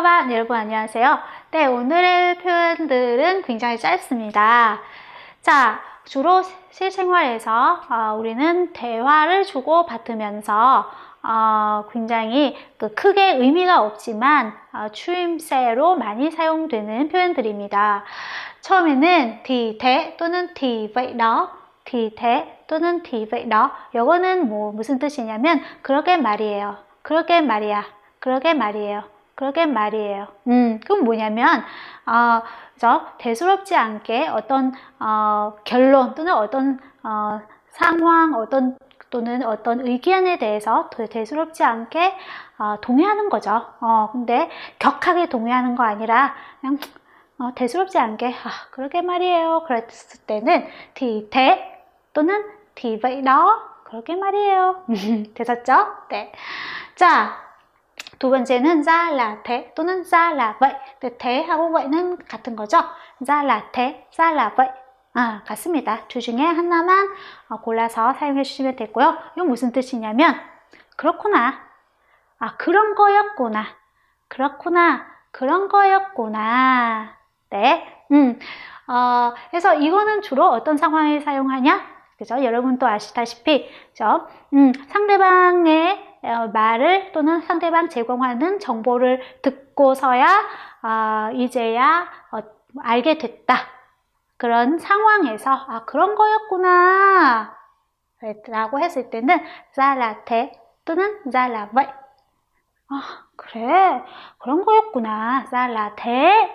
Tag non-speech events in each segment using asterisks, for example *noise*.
bạn, 여러분 안녕하세요. 네, 오늘의 표현들은 굉장히 짧습니다. 자, 주로 실생활에서 어, 우리는 대화를 주고 받으면서 어, 굉장히 그 크게 의미가 없지만 어, 추임새로 많이 사용되는 표현들입니다. 처음에는 thì thế 또는 thì vậy đó, thì thế 또는 thì vậy đó. 요거는 뭐 무슨 뜻이냐면 그러게 말이에요. 그러게 말이야. 그러게 말이에요. 그러게 말이에요. 음, 그건 뭐냐면 어, 저 대수롭지 않게 어떤 어, 결론 또는 어떤 어, 상황, 어떤 또는 어떤 의견에 대해서 대수롭지 않게 어, 동의하는 거죠. 어, 근데 격하게 동의하는 거 아니라 그냥 어, 대수롭지 않게 아, 그러게 말이에요. 그랬을 때는 thế 또는 đó 그러게 말이에요. *laughs* 되셨죠? 네. 자, 두 번째는 thế 또는 ra là vậy. thế 하고 vậy 는 같은 거죠? là vậy. 아, 같습니다. 둘 중에 하나만 골라서 사용해 주시면 되고요. 이건 무슨 뜻이냐면 그렇구나. 아, 그런 거였구나. 그렇구나. 그런 거였구나. 네. 음. 어, 그래서 이거는 주로 어떤 상황에 사용하냐? 그죠? 여러분도 아시다시피, 그죠? 음, 상대방의 어, 말을 또는 상대방 제공하는 정보를 듣고서야 어, 이제야 어, 알게 됐다. 그런 상황에서 아 그런 거였구나. 라고 했을 때는 thế 또는 vậy 아 그래. 그런 거였구나. thế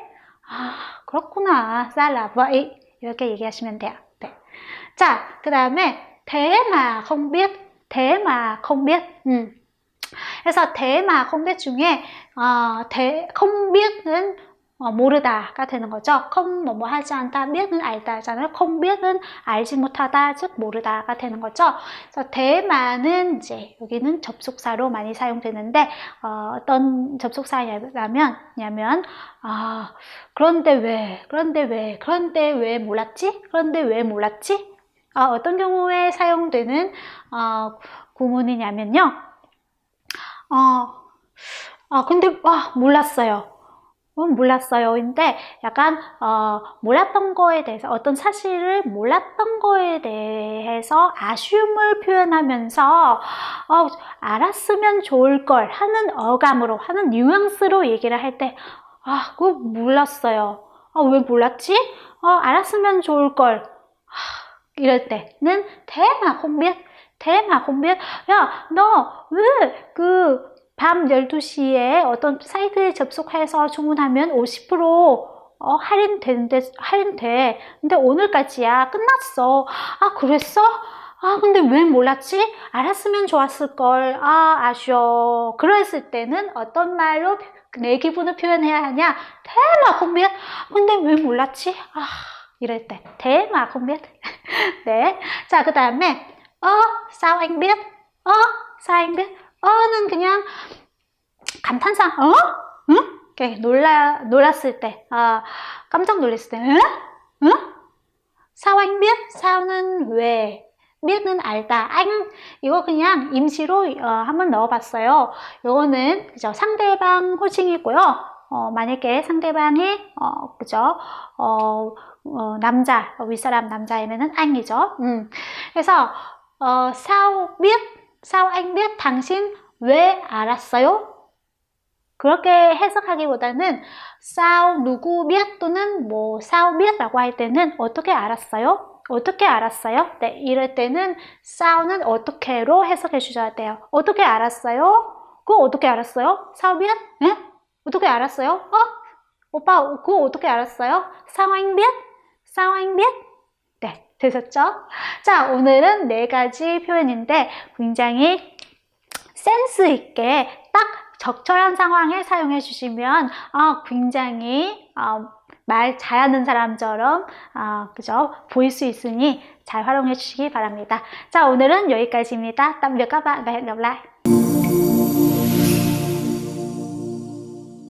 아 그렇구나. vậy 이렇게 얘기하시면 돼요. 네. 자그 다음에 mà không biết thế mà không biết 음. 그래서 thế mà không biết 중에 어, thế không biết 은 어, 모르다가 되는 거죠. không 뭐뭐 하지 않다, biết 은 알다잖아요. không biết 은 알지 못하다, 즉 모르다가 되는 거죠. 그래서 대만은 이제 여기는 접속사로 많이 사용되는데 어, 떤 접속사냐면 냐면 아 그런데 왜, 그런데 왜, 그런데 왜 몰랐지? 그런데 왜 몰랐지? 아, 어떤 경우에 사용되는 어, 구문이냐면요. 어, 아 근데 와 몰랐어요. 음, 몰랐어요. 근데 약간 어, 몰랐던 거에 대해서 어떤 사실을 몰랐던 거에 대해서 아쉬움을 표현하면서 어, 알았으면 좋을 걸 하는 어감으로 하는 뉘앙스로 얘기를 할 때 아, 그거 몰랐어요. 아, 왜 몰랐지? 어, 알았으면 좋을 걸. 아, 이럴 때는 không 대마 không 야, 너 왜 그 밤 12시에 어떤 사이트에 접속해서 주문하면 50% 어, 할인 되는데, 할인 돼. 근데 오늘까지야. 끝났어. 아, 그랬어? 아, 근데 왜 몰랐지? 알았으면 좋았을걸. 아, 아쉬워. 그랬을 때는 어떤 말로 내 기분을 표현해야 하냐? 대마 không 근데 왜 몰랐지? 아, 이럴 때. 대마 không 네. 자, 그 다음에 어, sao anh biết? 어, sao anh biết? 어는 그냥 감탄사, 어? 응? 이렇게 놀라, 놀랐을 때, 아, 깜짝 놀랐을 때, 응? 응? sao anh biết? 사오는 왜? biết 은 알다. anh 이거 그냥 임시로 어, 한번 넣어봤어요. 이거는 그죠 상대방 호칭이고요. 어, 만약에 상대방이 어, 그죠 어, 어, 남자 윗사람 남자이면은 anh 이죠. 음. 그래서 어, sao biết, sao anh biết 당신 왜 알았어요? 그렇게 해석하기보다는 sao 누구 biết 또는 뭐 sao biết 라고 할 때는 어떻게 알았어요? 어떻게 알았어요? 네, 이럴 때는 sao는 어떻게로 해석해 주셔야 돼요. 어떻게 알았어요? 그거 어떻게 알았어요? biết? 네? 어떻게 알았어요? 어? 오빠 그거 어떻게 알았어요? anh biết? 네, 되셨죠? 자, 오늘은 네 가지 표현인데 굉장히 센스 있게 딱 적절한 상황에 사용해 주시면 어, 굉장히 어, 말 잘하는 사람처럼 어, 그죠 보일 수 있으니 잘 활용해 주시기 바랍니다. 자 오늘은 여기까지입니다. tạm biệt các.